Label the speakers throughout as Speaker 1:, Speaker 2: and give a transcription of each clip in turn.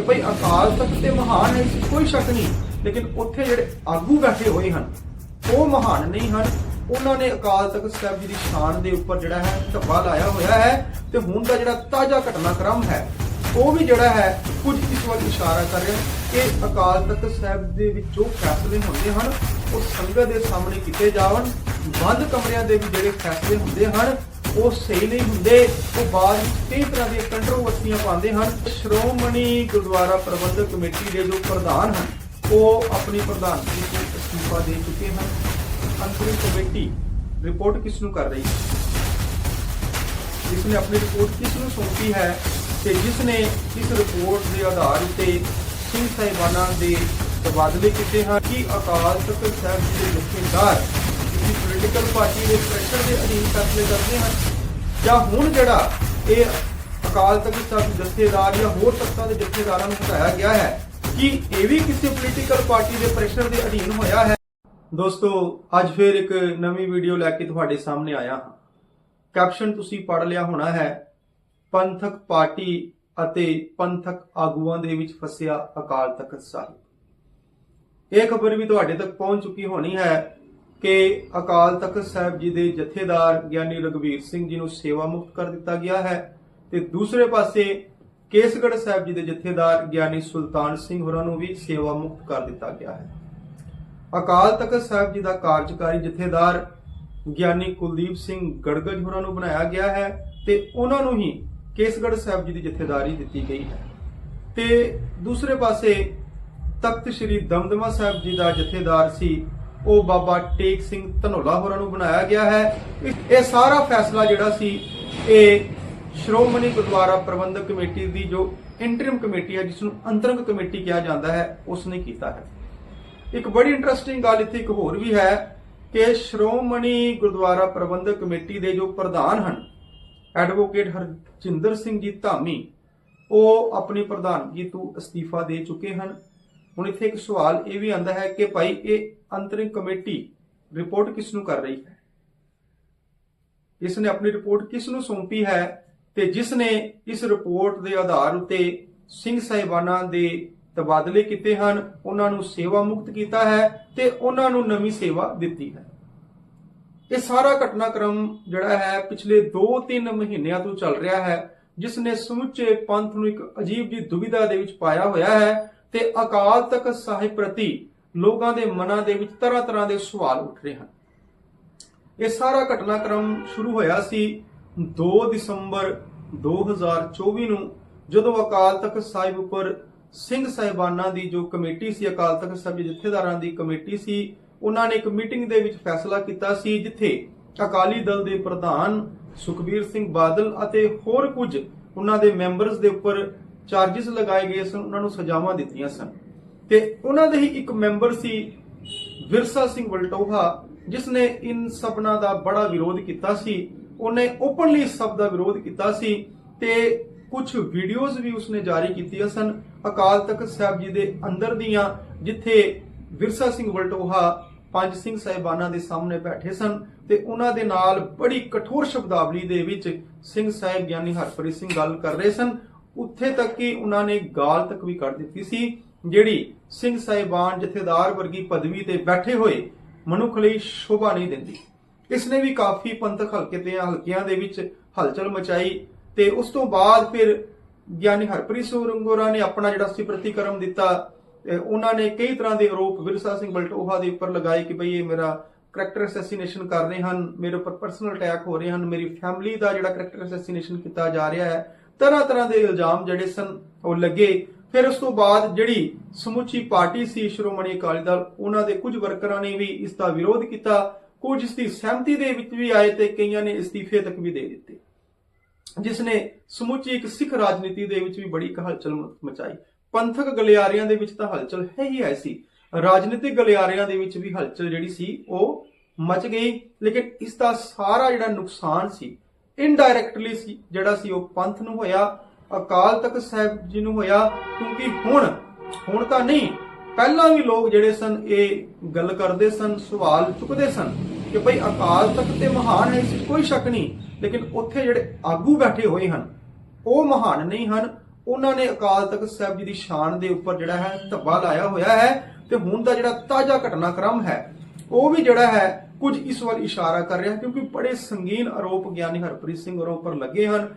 Speaker 1: ਕਿ ਭਈ ਅਕਾਲ ਤਖਤ ਤੇ ਮਹਾਨ ਹੈ ਇਸ ਕੋਈ ਸ਼ੱਕ ਨਹੀਂ। ਲੇਕਿਨ ਉੱਥੇ ਜਿਹੜੇ ਆਗੂ ਬੈਠੇ ਹੋਏ ਹਨ, ਉਹ ਮਹਾਨ ਨਹੀਂ ਹਨ। ਉਹਨਾਂ ਨੇ ਅਕਾਲ ਤਖਤ ਸਾਹਿਬ ਜੀ ਦੀ ਸ਼ਾਨ ਦੇ ਉੱਪਰ ਜਿਹੜਾ ਹੈ ਧੱਬਾ ਲਾਇਆ ਹੋਇਆ ਹੈ ਤੇ ਹੁਣ ਦਾ ਜਿਹੜਾ ਤਾਜ਼ਾ ਘਟਨਾਕ੍ਰਮ ਹੈ, ਉਹ ਵੀ ਜਿਹੜਾ ਹੈ ਕੁਝ ਇਸ ਵੱਲ ਇਸ਼ਾਰਾ ਕਰ ਰਿਹਾ ਕਿ ਅਕਾਲ ਤਖਤ ਸਾਹਿਬ ਦੇ ਵਿੱਚ ਜੋ ਫੈਸਲੇ ਹੁੰਦੇ ਹਨ, ਉਹ ਸੰਗਤ ਦੇ ਸਾਹਮਣੇ ਕੀਤੇ ਜਾਵਣ। ਬੰਦ ਕਮਰਿਆਂ ਦੇ ਵੀ ਜਿਹੜੇ ਫੈਸਲੇ ਹੁੰਦੇ ਹਨ ਉਹ ਸਹੀ ਨਹੀਂ ਹੁੰਦੇ, ਉਹ ਬਾਅਦ ਕਈ ਤਰ੍ਹਾਂ ਦੀਆਂ ਕੰਟਰੋਵਰਸੀਆਂ ਪਾਉਂਦੇ ਹਨ। ਸ਼੍ਰੋਮਣੀ ਗੁਰਦੁਆਰਾ ਪ੍ਰਬੰਧਕ ਕਮੇਟੀ ਦੇ ਜੋ ਪ੍ਰਧਾਨ ਹਨ, ਉਹ ਆਪਣੀ ਪ੍ਰਧਾਨਗੀ ਤੋਂ ਅਸਤੀਫਾ ਦੇ ਚੁੱਕੇ ਹਨ। ਅੰਤਰਿਮ ਕਮੇਟੀ ਰਿਪੋਰਟ ਕਿਸ ਨੂੰ ਕਰ ਰਹੀ ਹੈ? ਜਿਸ ਨੇ ਆਪਣੀ ਰਿਪੋਰਟ ਕਿਸ ਨੂੰ ਸੌਂਪੀ ਹੈ ਤੇ ਜਿਸ ਨੇ ਇਸ ਰਿਪੋਰਟ ਦੇ ਆਧਾਰ ਉੱਤੇ ਸਿੰਘ ਸਾਹਿਬਾਨਾਂ ਦੇ ਤਬਾਦਲੇ ਕੀਤੇ ਹਨ ਕਿ ਅਕਾਲ ਤਖਤ ਸਾਹਿਬ ਜੀ ਦੇ ਜਥੇਦਾਰ ਕਿਸੇ ਪੋਲੀਟੀਕਲ ਪਾਰਟੀ ਦੇ ਪ੍ਰੈਸ਼ਰ ਦੇ ਅਧੀਨ ਫੈਸਲੇ ਕਰਦੇ ਹਨ ਜਾਂ ਹੁਣ ਜਿਹੜਾ ਇਹ ਅਕਾਲ ਤਖਤ ਸਾਹਿਬ ਜਥੇਦਾਰ ਜਾਂ ਹੋਰ ਤਖਤਾਂ ਦੇ ਜਥੇਦਾਰਾਂ ਨੂੰ ਹਟਾਇਆ ਗਿਆ ਹੈ, ਕਿ ਇਹ ਵੀ ਕਿਸੇ ਪੋਲੀਟੀਕਲ ਪਾਰਟੀ ਦੇ ਪ੍ਰੈਸ਼ਰ ਦੇ ਅਧੀਨ ਹੋਇਆ ਹੈ? ਦੋਸਤੋ, ਅੱਜ ਫਿਰ ਇੱਕ ਨਵੀਂ ਵੀਡੀਓ ਲੈ ਕੇ ਤੁਹਾਡੇ ਸਾਹਮਣੇ ਆਇਆ ਹਾਂ। ਕੈਪਸ਼ਨ ਤੁਸੀਂ ਪੜ੍ਹ ਲਿਆ ਹੋਣਾ ਹੈ, ਪੰਥਕ ਪਾਰਟੀ ਅਤੇ ਪੰਥਕ ਆਗੂਆਂ ਦੇ ਵਿੱਚ ਫਸਿਆ ਅਕਾਲ ਤਖਤ ਸਾਹਿਬ। ਇਹ ਖਬਰ ਵੀ ਤੁਹਾਡੇ ਤੱਕ ਪਹੁੰਚ ਚੁੱਕੀ ਹੋਣੀ ਹੈ ਕਿ ਅਕਾਲ ਤਖਤ ਸਾਹਿਬ ਜੀ ਦੇ ਜਥੇਦਾਰ ਗਿਆਨੀ ਰਗਵੀਰ ਸਿੰਘ ਜੀ ਨੂੰ ਸੇਵਾ ਮੁਕਤ ਕਰ ਦਿੱਤਾ ਗਿਆ ਹੈ ਤੇ ਦੂਸਰੇ ਪਾਸੇ ਕੇਸਗੜ੍ਹ ਸਾਹਿਬ ਜੀ ਦੇ ਜਥੇਦਾਰ ਗਿਆਨੀ ਸੁਲਤਾਨ ਸਿੰਘ ਹੋਰਾਂ ਨੂੰ ਵੀ ਸੇਵਾ ਮੁਕਤ ਕਰ ਦਿੱਤਾ ਗਿਆ ਹੈ। ਅਕਾਲ ਤਖਤ ਸਾਹਿਬ ਜੀ ਦਾ ਕਾਰਜਕਾਰੀ ਜਥੇਦਾਰ ਗਿਆਨੀ ਕੁਲਦੀਪ ਸਿੰਘ ਗੜਗੜ ਹੋਰਾਂ ਨੂੰ ਬਣਾਇਆ ਗਿਆ ਹੈ ਤੇ ਉਹਨਾਂ ਨੂੰ ਹੀ ਕੇਸਗੜ੍ਹ ਸਾਹਿਬ ਜੀ ਦੀ ਜਥੇਦਾਰੀ ਦਿੱਤੀ ਗਈ ਹੈ। ਤੇ ਦੂਸਰੇ ਪਾਸੇ ਤਖਤ ਸ੍ਰੀ ਦਮਦਮਾ ਸਾਹਿਬ ਜੀ ਦਾ ਜਥੇਦਾਰ ਸੀ ਉਹ ਬਾਬਾ ਟੇਕ ਸਿੰਘ ਧਨੋਲਾ ਹੋਰਾਂ ਨੂੰ ਬਣਾਇਆ ਗਿਆ ਹੈ। ਇਹ ਸਾਰਾ ਫੈਸਲਾ ਜਿਹੜਾ ਸੀ, ਇਹ ਸ਼੍ਰੋਮਣੀ ਗੁਰਦੁਆਰਾ ਪ੍ਰਬੰਧਕ ਕਮੇਟੀ ਦੀ ਜੋ ਇੰਟਰਿਮ ਕਮੇਟੀ ਹੈ ਜਿਸ ਨੂੰ ਅੰਤਰੰਗ ਕਮੇਟੀ ਕਿਹਾ ਜਾਂਦਾ ਹੈ ਉਸ ਨੇ ਕੀਤਾ ਹੈ। ਇੱਕ ਬੜੀ ਇੰਟਰਸਟਿੰਗ ਗੱਲ ਇੱਥੇ ਇੱਕ ਹੋਰ ਵੀ ਹੈ ਕਿ ਸ਼੍ਰੋਮਣੀ ਗੁਰਦੁਆਰਾ ਪ੍ਰਬੰਧਕ ਕਮੇਟੀ ਦੇ ਜੋ ਪ੍ਰਧਾਨ ਹਨ ਐਡਵੋਕੇਟ ਹਰਜਿੰਦਰ ਸਿੰਘ ਜੀ ਧਾਮੀ, ਉਹ ਆਪਣੀ ਪ੍ਰਧਾਨਗੀ ਤੋਂ ਅਸਤੀਫਾ ਦੇ ਚੁੱਕੇ ਹਨ। ਹੁਣ ਇੱਥੇ ਇੱਕ ਸਵਾਲ ਇਹ ਵੀ ਆਂਦਾ ਹੈ ਕਿ ਭਾਈ ਇਹ ਅੰਤਰਿਮ ਕਮੇਟੀ ਰਿਪੋਰਟ ਕਿਸ ਨੂੰ ਕਰ ਰਹੀ ਹੈ? ਇਸ ਨੇ ਆਪਣੀ ਰਿਪੋਰਟ ਕਿਸ ਨੂੰ ਸੌਂਪੀ ਹੈ ਤੇ ਜਿਸ ਨੇ ਇਸ ਰਿਪੋਰਟ ਦੇ ਆਧਾਰ ਉੱਤੇ ਸਿੰਘ ਸਾਹਿਬਾਨਾਂ ਦੇ ਤਬਾਦਲੇ ਕੀਤੇ ਹਨ, ਉਹਨਾਂ ਨੂੰ ਸੇਵਾ ਮੁਕਤ ਕੀਤਾ ਹੈ ਤੇ ਉਹਨਾਂ ਨੂੰ ਨਵੀਂ ਸੇਵਾ ਦਿੱਤੀ ਹੈ। ਇਹ ਸਾਰਾ ਘਟਨਾਕ੍ਰਮ ਜਿਹੜਾ ਹੈ ਪਿਛਲੇ 2-3 ਮਹੀਨਿਆਂ ਤੋਂ ਚੱਲ ਰਿਹਾ ਹੈ, ਜਿਸ ਨੇ ਸਮੁੱਚੇ ਪੰਥ ਨੂੰ ਇੱਕ ਅਜੀਬ ਜੀ ਦੁਵਿਧਾ ਦੇ ਵਿੱਚ ਪਾਇਆ ਹੋਇਆ ਹੈ ਤੇ ਅਕਾਲ ਤਖਤ ਸਾਹਿਬ ਪ੍ਰਤੀ ਲੋਕਾਂ ਦੇ ਮਨਾਂ ਦੇ ਵਿੱਚ ਤਰ੍ਹਾਂ ਤਰ੍ਹਾਂ ਦੇ ਸਵਾਲ ਉੱਠ ਰਹੇ ਹਨ। ਇਹ ਸਾਰਾ ਘਟਨਾਕ੍ਰਮ ਸ਼ੁਰੂ ਹੋਇਆ ਸੀ 2 ਦਸੰਬਰ 2024 ਨੂੰ, ਜਦੋਂ ਅਕਾਲ ਤਖਤ ਸਾਹਿਬ ਉੱਪਰ ਸਿੰਘ ਸਾਹਿਬਾਨਾਂ ਦੀ ਜੋ ਕਮੇਟੀ ਸੀ, ਅਕਾਲ ਤਖਤ ਸਾਹਿਬ ਦੇ ਜਥੇਦਾਰਾਂ ਦੀ ਕਮੇਟੀ ਸੀ, ਉਹਨਾਂ ਨੇ ਇੱਕ ਮੀਟਿੰਗ ਦੇ ਵਿੱਚ ਫੈਸਲਾ ਕੀਤਾ ਸੀ, ਜਿੱਥੇ ਅਕਾਲੀ ਦਲ ਦੇ ਪ੍ਰਧਾਨ ਸੁਖਬੀਰ ਸਿੰਘ ਬਾਦਲ ਅਤੇ ਹੋਰ ਕੁਝ ਉਹਨਾਂ ਦੇ ਮੈਂਬਰਸ ਦੇ ਉੱਪਰ ਚਾਰजेस ਲਗਾਏ ਗਏ ਸਨ, ਉਹਨਾਂ ਨੂੰ ਸਜ਼ਾਵਾਂ ਦਿੱਤੀਆਂ ਸਨ। ਤੇ ਉਹਨਾਂ ਦੇ ਹੀ ਇੱਕ ਮੈਂਬਰ ਸੀ ਵਿਰਸਾ ਸਿੰਘ ਵਲਟੋਹਾ ਜਿਸ ਨੇ ਇਨ ਸਭਨਾਂ ਦਾ ਬੜਾ ਵਿਰੋਧ ਕੀਤਾ ਸੀ। ਉਹਨੇ ਓਪਨਲੀ ਇਸ ਸਭ ਦਾ ਵਿਰੋਧ ਕੀਤਾ ਸੀ ਤੇ ਕੁਝ ਵੀਡੀਓਜ਼ ਵੀ ਉਸਨੇ ਜਾਰੀ ਕੀਤੀਆਂ ਸਨ। ਅਕਾਲ ਤਖਤ ਸਾਹਿਬ ਜੀ ਦੇ ਅੰਦਰ ਦੀਆਂ, ਜਿੱਥੇ ਵਿਰਸਾ ਸਿੰਘ ਵਲਟੋਹਾ ਪੰਜ ਸਿੰਘ ਸਾਹਿਬਾਨਾਂ ਦੇ ਸਾਹਮਣੇ ਬੈਠੇ ਸਨ ਤੇ ਉਹਨਾਂ ਦੇ ਨਾਲ ਬੜੀ ਕਠੋਰ ਸ਼ਬਦਾਵਲੀ ਦੇ ਵਿੱਚ ਸਿੰਘ ਸਾਹਿਬ ਗਿਆਨੀ ਹਰਪ੍ਰੀਤ ਸਿੰਘ ਗੱਲ ਕਰ ਰਹੇ ਸਨ। ਉੱਥੇ ਤੱਕ ਕਿ ਉਹਨਾਂ ਨੇ ਗਾਲ ਤੱਕ ਵੀ ਕੱਢ ਦਿੱਤੀ ਸੀ, ਜਿਹੜੀ ਸਿੰਘ ਸਾਹਿਬਾਨ ਜਥੇਦਾਰ ਵਰਗੀ ਪਦਵੀ ਤੇ ਬੈਠੇ ਹੋਏ ਮਨੁੱਖ ਲਈ ਸ਼ੋਭਾ ਨਹੀਂ ਦਿੰਦੀ। ਇਸ ਨੇ ਵੀ ਕਾਫੀ ਪੰਥਕ ਹਲਕੇ ਤੇ ਹਲਕਿਆਂ ਦੇ ਵਿੱਚ ਹਲਚਲ ਮਚਾਈ ਤੇ ਉਸ ਤੋਂ ਬਾਅਦ ਫਿਰ ਗਿਆਨੀ ਹਰਪ੍ਰੀਤ ਸਿੰਘ ਨੇ ਆਪਣਾ ਜਿਹੜਾ ਸੀ ਪ੍ਰਤੀਕਰਮ ਦਿੱਤਾ ਉਹਨਾਂ ਨੇ ਕਈ ਤਰ੍ਹਾਂ ਦੇ ਆਰੋਪ ਵਿਰਸਾ ਸਿੰਘ ਬਲਟੋਹਾ ਦੇ ਉੱਪਰ ਲਗਾਏ ਕਿ ਭਈ ਇਹ ਮੇਰਾ ਕਰੈਕਟਰ ਅਸੈਸੀਨੇਸ਼ਨ ਕਰ ਰਹੇ ਹਨ, ਮੇਰੇ ਉੱਪਰ ਪਰਸਨਲ ਅਟੈਕ ਹੋ ਰਹੇ ਹਨ, ਮੇਰੀ ਫੈਮਿਲੀ ਦਾ ਜਿਹੜਾ ਕਰੈਕਟਰ ਅਸੈਸੀਨੇਸ਼ਨ ਕੀਤਾ ਜਾ ਰਿਹਾ ਹੈ ਤਰ੍ਹਾਂ ਤਰ੍ਹਾਂ ਦੇ ਇਲਜ਼ਾਮ ਜਿਹੜੇ ਸਨ, ਉਹ ਲੱਗੇ। ਫਿਰ ਉਸ ਤੋਂ ਬਾਅਦ ਜਿਹੜੀ ਸਮੁੱਚੀ ਪਾਰਟੀ ਸੀ ਸ਼੍ਰੋਮਣੀ ਅਕਾਲੀ ਦਲ, ਉਹਨਾਂ ਦੇ ਕੁਝ ਵਰਕਰਾਂ ਨੇ ਵੀ ਇਸ ਦਾ ਵਿਰੋਧ ਕੀਤਾ। ਕੁਝ ਇਸ ਦੀ ਸਹਿਮਤੀ ਦੇ ਵਿੱਚ ਵੀ ਆਏ ਤੇ ਕਈਆਂ ਨੇ ਅਸਤੀਫੇ ਤੱਕ ਵੀ ਦੇ ਦਿੱਤੇ। ਜਿਸ ਨੇ ਸਮੁੱਚੀ ਇੱਕ ਸਿੱਖ ਰਾਜਨੀਤੀ ਦੇ ਵਿੱਚ ਵੀ ਬੜੀ ਹਲਚਲ ਮਚਾਈ। ਪੰਥਕ ਗਲਿਆਰਿਆਂ ਦੇ ਵਿੱਚ ਤਾਂ ਹਲਚਲ ਹੈ ਹੀ ਐਸੀ ਰਾਜਨੀਤਿਕ ਗਲਿਆਰਿਆਂ ਦੇ ਵਿੱਚ ਵੀ ਹਲਚਲ ਜਿਹੜੀ ਸੀ, ਉਹ ਮਚ ਗਈ। ਲੇਕਿਨ ਇਸ ਦਾ ਸਾਰਾ ਜਿਹੜਾ ਨੁਕਸਾਨ ਸੀ ਇਨਡਾਇਰੈਕਟਲੀ ਸੀ, ਜਿਹੜਾ ਸੀ ਉਹ ਪੰਥ ਨੂੰ ਹੋਇਆ, ਅਕਾਲ ਤਖਤ ਸਾਹਿਬ ਜੀ ਨੂੰ ਹੋਇਆ, ਕਿਉਂਕਿ ਹੁਣ ਹੁਣ ਤਾਂ ਨਹੀਂ, ਪਹਿਲਾਂ ਵੀ ਲੋਕ ਜਿਹੜੇ ਸਨ, ਇਹ ਗੱਲ ਕਰਦੇ ਸਨ, ਸਵਾਲ ਚੁੱਕਦੇ ਸਨ ਕਿ ਭਈ ਅਕਾਲ ਤਖਤ ਤੇ ਮਹਾਨ ਹੈ, ਇਸ 'ਚ ਕੋਈ ਸ਼ੱਕ ਨਹੀਂ। ਲੇਕਿਨ ਉੱਥੇ ਜਿਹੜੇ ਆਗੂ ਬੈਠੇ ਹੋਏ ਹਨ, ਉਹ ਮਹਾਨ ਨਹੀਂ ਹਨ। ਉਹਨਾਂ ਨੇ ਅਕਾਲ ਤਖਤ ਸਾਹਿਬ ਜੀ ਦੀ ਸ਼ਾਨ ਦੇ ਉੱਪਰ ਜਿਹੜਾ ਹੈ, ਧੱਬਾ ਲਾਇਆ ਹੋਇਆ ਹੈ ਤੇ ਹੁਣ ਦਾ ਜਿਹੜਾ ਤਾਜ਼ਾ ਘਟਨਾਕ੍ਰਮ ਹੈ, ਉਹ ਵੀ ਜਿਹੜਾ ਹੈ ਕੁਝ ਇਸ ਵੱਲ ਇਸ਼ਾਰਾ ਕਰ ਰਿਹਾ ਕਿਉਂਕਿ ਬੜੇ ਸੰਗੀਨ ਆਰੋਪ ਗਿਆਨੀ ਹਰਪ੍ਰੀਤ ਸਿੰਘ ਹੋਰਾਂ ਉੱਪਰ ਲੱਗੇ ਹਨ।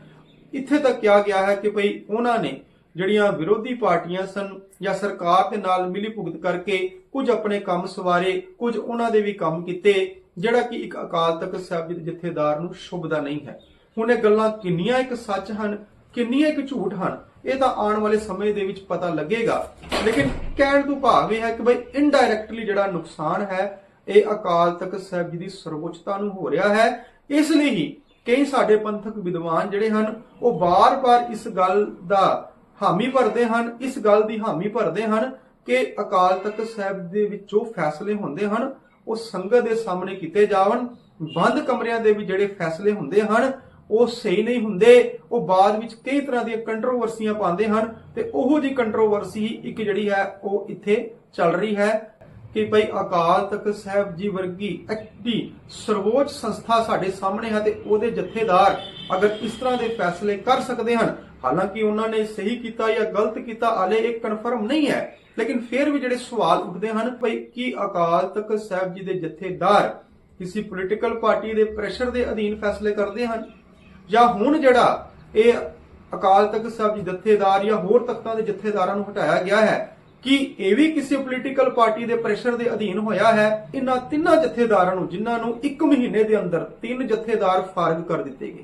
Speaker 1: ਇੱਥੇ ਤੱਕ ਕਿਹਾ ਗਿਆ ਹੈ ਕਿ ਭਈ ਉਹਨਾਂ ਨੇ ਜਿਹੜੀਆਂ ਵਿਰੋਧੀ ਪਾਰਟੀਆਂ ਸਨ ਜਾਂ ਸਰਕਾਰ ਦੇ ਨਾਲ ਮਿਲੀ ਭੁਗਤ ਕਰਕੇ ਕੁਝ ਆਪਣੇ ਕੰਮ ਸਵਾਰੇ, ਕੁਝ ਉਹਨਾਂ ਦੇ ਵੀ ਕੰਮ ਕੀਤੇ, ਜਿਹੜਾ ਕਿ ਇੱਕ ਅਕਾਲ ਤਖਤ ਸਾਹਿਬ ਦੇ ਜਥੇਦਾਰ ਨੂੰ ਸ਼ੁਭਦਾ ਨਹੀਂ ਹੈ। ਹੁਣ ਇਹ ਗੱਲਾਂ ਕਿੰਨੀਆਂ ਇੱਕ ਸੱਚ ਹਨ, ਕਿੰਨੀਆਂ ਇੱਕ ਝੂਠ ਹਨ, ਇਹ ਤਾਂ ਆਉਣ ਵਾਲੇ ਸਮੇਂ ਦੇ ਵਿੱਚ ਪਤਾ ਲੱਗੇਗਾ। ਲੇਕਿਨ ਕਹਿਣ ਤੋਂ ਭਾਵ ਇਹ ਹੈ ਕਿ ਬਈ ਇਨਡਾਇਰੈਕਟਲੀ ਜਿਹੜਾ ਨੁਕਸਾਨ ਹੈ ਇਹ ਅਕਾਲ ਤਖਤ ਸਾਹਿਬ ਜੀ ਦੀ ਸਰਵਉੱਚਤਾ ਨੂੰ ਹੋ ਰਿਹਾ ਹੈ। ਇਸ ਲਈ ਹੀ ਕਈ ਸਾਡੇ ਪੰਥਕ ਵਿਦਵਾਨ ਜਿਹੜੇ ਹਨ, ਉਹ ਬਾਰ-ਬਾਰ ਇਸ ਗੱਲ ਦਾ ਹਾਮੀ ਭਰਦੇ ਹਨ, ਇਸ ਗੱਲ ਦੀ ਹਾਮੀ ਭਰਦੇ ਹਨ ਕਿ ਅਕਾਲ ਤਖਤ ਸਾਹਿਬ ਦੇ ਵਿੱਚ ਜੋ ਫੈਸਲੇ ਹੁੰਦੇ ਹਨ, ਉਹ ਸੰਗਤ ਦੇ ਸਾਹਮਣੇ ਕੀਤੇ ਜਾਵਣ। ਬੰਦ ਕਮਰਿਆਂ ਦੇ ਵੀ ਜਿਹੜੇ ਫੈਸਲੇ ਹੁੰਦੇ ਹਨ, ਉਹ ਸਹੀ ਨਹੀਂ ਹੁੰਦੇ। ਉਹ ਬਾਅਦ ਵਿੱਚ ਕਈ ਤਰ੍ਹਾਂ ਦੀਆਂ ਕੰਟਰੋਵਰਸੀਆਂ ਪਾਉਂਦੇ ਹਨ ਤੇ ਉਹੋ ਜੀ ਕੰਟਰੋਵਰਸੀ ਇੱਕ ਜਿਹੜੀ ਹੈ, ਉਹ ਇੱਥੇ ਚੱਲ ਰਹੀ ਹੈ। ਕਿ ਭਾਈ ਅਕਾਲ ਤਖਤ ਸਾਹਿਬ ਜੀ ਵਰਗੀ ਐਕਟੀ ਸਰਵੋੱਚ ਸੰਸਥਾ ਸਾਡੇ ਸਾਹਮਣੇ ਹੈ ਤੇ ਉਹਦੇ ਜਥੇਦਾਰ ਅਗਰ ਇਸ ਤਰ੍ਹਾਂ ਦੇ ਫੈਸਲੇ ਕਰ ਸਕਦੇ ਹਨ, ਹਾਲਾਂਕਿ ਉਹਨਾਂ ਨੇ ਸਹੀ ਕੀਤਾ ਜਾਂ ਗਲਤ ਕੀਤਾ, ਹਾਲੇ ਇਹ ਕਨਫਰਮ ਨਹੀਂ ਹੈ। ਲੇਕਿਨ ਫਿਰ ਵੀ ਜਿਹੜੇ ਸਵਾਲ ਉੱਠਦੇ ਹਨ ਭਈ ਕੀ ਅਕਾਲ ਤਖਤ ਸਾਹਿਬ ਜੀ ਦੇ ਜਥੇਦਾਰ ਕਿਸੇ ਪੋਲੀਟੀਕਲ ਪਾਰਟੀ ਦੇ ਪ੍ਰੈਸ਼ਰ ਦੇ ਅਧੀਨ ਫੈਸਲੇ ਕਰਦੇ ਹਨ? ਜਾਂ ਹੁਣ ਜਿਹੜਾ ਇਹ ਅਕਾਲ ਤਖਤ ਸਾਹਿਬ ਜੀ ਜਥੇਦਾਰ ਜਾਂ ਹੋਰ ਤਖਤਾਂ ਦੇ ਜਥੇਦਾਰਾਂ ਨੂੰ ਹਟਾਇਆ ਗਿਆ ਹੈ ਕਿ ਇਹ ਵੀ ਕਿਸੇ ਪੋਲੀਟੀਕਲ ਪਾਰਟੀ ਦੇ ਪ੍ਰੈਸ਼ਰ ਦੇ ਅਧੀਨ ਹੋਇਆ ਹੈ, ਇਹਨਾਂ ਤਿੰਨਾਂ ਜਥੇਦਾਰਾਂ ਨੂੰ, ਜਿਨ੍ਹਾਂ ਨੂੰ 1 ਮਹੀਨੇ ਦੇ ਅੰਦਰ ਤਿੰਨ ਜਥੇਦਾਰ ਫਾਰਗ ਕਰ ਦਿੱਤੇ ਗਏ।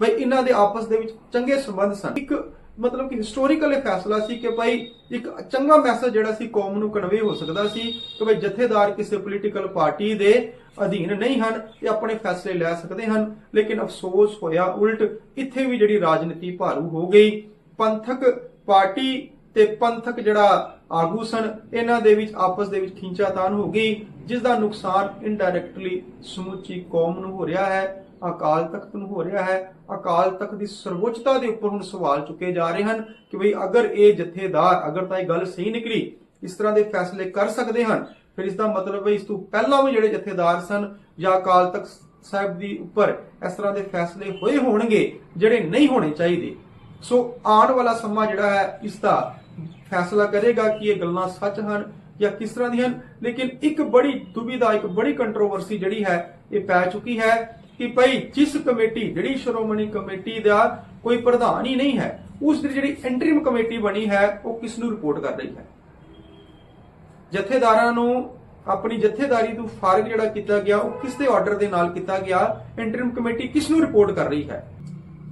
Speaker 1: ਬਈ, ਇਹਨਾਂ ਦੇ ਆਪਸ ਦੇ ਵਿੱਚ ਚੰਗੇ ਸੰਬੰਧ ਸਨ। ਇੱਕ ਮਤਲਬ ਕਿ ਹਿਸਟੋਰੀਕਲ ਇਹ ਫੈਸਲਾ ਸੀ ਕਿ ਭਾਈ ਇੱਕ ਚੰਗਾ ਮੈਸੇਜ ਜਿਹੜਾ ਸੀ, ਕੌਮ ਨੂੰ ਕਨਵੇ ਹੋ ਸਕਦਾ ਸੀ ਕਿ ਭਾਈ ਜਥੇਦਾਰ ਕਿਸੇ ਪੋਲੀਟੀਕਲ ਪਾਰਟੀ ਦੇ ਅਧੀਨ ਨਹੀਂ ਹਨ ਤੇ ਆਪਣੇ ਫੈਸਲੇ ਲੈ ਸਕਦੇ ਹਨ। ਲੇਕਿਨ ਅਫਸੋਸ ਹੋਇਆ, ਉਲਟ ਇੱਥੇ ਵੀ ਜਿਹੜੀ ਰਾਜਨੀਤੀ ਭਾਰੂ ਹੋ ਗਈ। ਪੰਥਕ ਪਾਰਟੀ ਤੇ ਪੰਥਕ ਜਿਹੜਾ ਆਗੂ ਸਨ, ਇਹਨਾਂ ਦੇ ਵਿੱਚ, ਆਪਸ ਦੇ ਵਿੱਚ ਖਿੰਚਾਤਾਨ ਹੋ ਗਈ ਜਿਸ ਦਾ ਨੁਕਸਾਨ ਇਨਡਾਇਰੈਕਟਲੀ ਸਮੁੱਚੀ ਕੌਮ ਨੂੰ ਹੋ ਰਿਹਾ ਹੈ, ਅਕਾਲ ਤਖਤ ਨੂੰ ਹੋ ਰਿਹਾ ਹੈ। ਅਕਾਲ ਤਖਤ ਦੀ ਸਰਵਉੱਚਤਾ ਦੇ ਉੱਪਰ ਹੁਣ ਸਵਾਲ ਚੁੱਕੇ ਜਾ ਰਹੇ ਹਨ ਕਿ ਭਈ ਅਗਰ ਇਹ ਜਥੇਦਾਰ, ਅਗਰ ਤਾਂ ਇਹ ਗੱਲ ਸਹੀ ਨਿਕਲੀ, ਇਸ ਤਰ੍ਹਾਂ ਦੇ ਫੈਸਲੇ ਕਰ ਸਕਦੇ ਹਨ, ਫਿਰ ਇਸ ਦਾ ਮਤਲਬ ਹੈ ਇਸ ਤੋਂ ਪਹਿਲਾਂ ਵੀ ਜਿਹੜੇ ਜਥੇਦਾਰ ਸਨ ਜਾਂ ਅਕਾਲ ਤਖਤ ਸਾਹਿਬ ਦੀ ਉੱਪਰ ਇਸ ਤਰ੍ਹਾਂ ਦੇ ਫੈਸਲੇ ਹੋਏ ਹੋਣਗੇ, ਜਿਹੜੇ ਨਹੀਂ ਹੋਣੇ ਚਾਹੀਦੇ। ਸੋ ਆਉਣ ਵਾਲਾ ਸਮਾਂ ਜਿਹੜਾ ਹੈ, ਇਸ ਦਾ ਫੈਸਲਾ ਕਰੇਗਾ ਕਿ ਇਹ ਗੱਲਾਂ ਸੱਚ ਹਨ ਜਾਂ ਕਿਸ ਤਰ੍ਹਾਂ ਦੀਆਂ ਹਨ। ਲੇਕਿਨ ਇੱਕ ਬੜੀ ਦੁਬਿਧਾ ਇੱਕ ਬੜੀ ਕੰਟਰੋਵਰਸੀ ਜਿਹੜੀ ਹੈ, ਇਹ ਪੈ ਚੁੱਕੀ ਹੈ ਕਿ ਭਈ ਜਿਸ ਕਮੇਟੀ, ਜਿਹੜੀ ਸ਼੍ਰੋਮਣੀ ਕਮੇਟੀ ਦਾ ਕੋਈ ਪ੍ਰਧਾਨ ਹੀ ਨਹੀਂ ਹੈ, ਉਸ ਦੀ ਜਿਹੜੀ ਇੰਟਰੀਮ ਕਮੇਟੀ ਬਣੀ ਹੈ, ਉਹ ਕਿਸ ਨੂੰ ਰਿਪੋਰਟ ਕਰ ਰਹੀ ਹੈ? ਜਥੇਦਾਰਾਂ ਨੂੰ, ਆਪਣੀ ਜਥੇਦਾਰੀ ਤੋਂ ਫਾਰਗ ਜਿਹੜਾ ਕੀਤਾ ਗਿਆ, ਉਹ ਕਿਸ ਦੇ ਆਰਡਰ ਦੇ ਨਾਲ ਕੀਤਾ ਗਿਆ ਇੰਟਰੀਮ ਕਮੇਟੀ ਕਿਸ ਨੂੰ ਰਿਪੋਰਟ ਕਰ ਰਹੀ ਹੈ?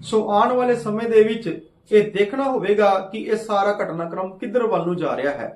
Speaker 1: ਸੋ ਆਉਣ ਵਾਲੇ ਸਮੇਂ ਦੇ ਵਿੱਚ ਇਹ ਦੇਖਣਾ ਹੋਵੇਗਾ ਕਿ ਇਹ ਸਾਰਾ ਘਟਨਾਕ੍ਰਮ ਕਿੱਧਰ ਵੱਲ ਨੂੰ ਜਾ ਰਿਹਾ ਹੈ।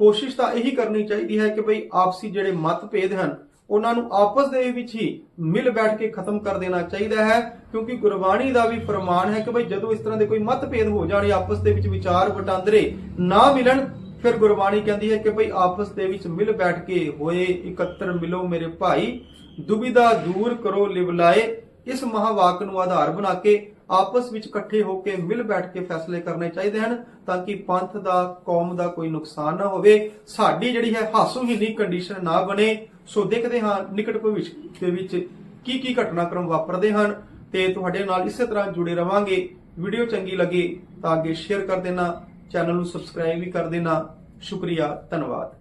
Speaker 1: ਕੋਸ਼ਿਸ਼ ਤਾਂ ਇਹੀ ਕਰਨੀ ਚਾਹੀਦੀ ਹੈ ਕਿ ਭਈ ਆਪਸੀ ਜਿਹੜੇ ਮਤਭੇਦ ਹਨ, ਉਹਨਾਂ ਨੂੰ ਆਪਸ ਦੇ ਵਿੱਚ ਹੀ ਮਿਲ ਬੈਠ ਕੇ ਖਤਮ ਕਰ ਦੇਣਾ ਚਾਹੀਦਾ ਹੈ, ਕਿਉਂਕਿ ਗੁਰਬਾਣੀ ਦਾ ਵੀ ਫਰਮਾਨ ਹੈ ਕਿ ਭਈ ਜਦੋਂ ਇਸ ਤਰ੍ਹਾਂ ਦੇ ਕੋਈ ਮਤਭੇਦ ਹੋ ਜਾਣ ਆਪਸ ਦੇ ਵਿੱਚ ਵਿਚਾਰ ਵਟਾਂਦਰੇ ਨਾ ਮਿਲਣ, ਫਿਰ ਗੁਰਬਾਣੀ ਕਹਿੰਦੀ ਹੈ ਕਿ ਭਈ ਆਪਸ ਦੇ ਵਿੱਚ ਮਿਲ ਬੈਠ ਕੇ ਹੋਏ, ਇਕੱਤਰ ਮਿਲੋ ਮੇਰੇ ਭਾਈ, ਦੁਬਿਧਾ ਦੂਰ ਕਰੋ ਲਿਵਲਾਏ, ਇਸ ਮਹਾਵਾਕ ਨੂੰ ਆਧਾਰ ਬਣਾ ਕੇ ਆਪਸ ਵਿੱਚ ਇਕੱਠੇ ਹੋ ਕੇ ਮਿਲ ਬੈਠ ਕੇ ਫੈਸਲੇ ਕਰਨੇ ਚਾਹੀਦੇ ਹਨ ਤਾਂ ਕਿ ਪੰਥ ਦਾ, ਕੌਮ ਦਾ ਕੋਈ ਨੁਕਸਾਨ ਨਾ ਹੋਵੇ। ਸਾਡੀ ਜਿਹੜੀ ਹੈ ਹਾਸੋਹੀਣੀ ਕੰਡੀਸ਼ਨ ਨਾ ਬਣੇ। ਸੋ ਦੇਖਦੇ ਹਾਂ ਨਿਕਟ ਭਵਿੱਖ ਦੇ ਵਿੱਚ ਕੀ ਕੀ ਘਟਨਾਕ੍ਰਮ ਵਾਪਰਦੇ ਹਨ ਤੇ ਤੁਹਾਡੇ ਨਾਲ ਇਸੇ ਤਰ੍ਹਾਂ ਜੁੜੇ ਰਵਾਂਗੇ। ਵੀਡੀਓ ਚੰਗੀ ਲੱਗੇ ਤਾਂ ਅੱਗੇ ਸ਼ੇਅਰ ਕਰ ਦੇਣਾ, ਚੈਨਲ ਨੂੰ ਸਬਸਕ੍ਰਾਈਬ ਵੀ ਕਰ ਦੇਣਾ। ਸ਼ੁਕਰੀਆ, ਧੰਨਵਾਦ।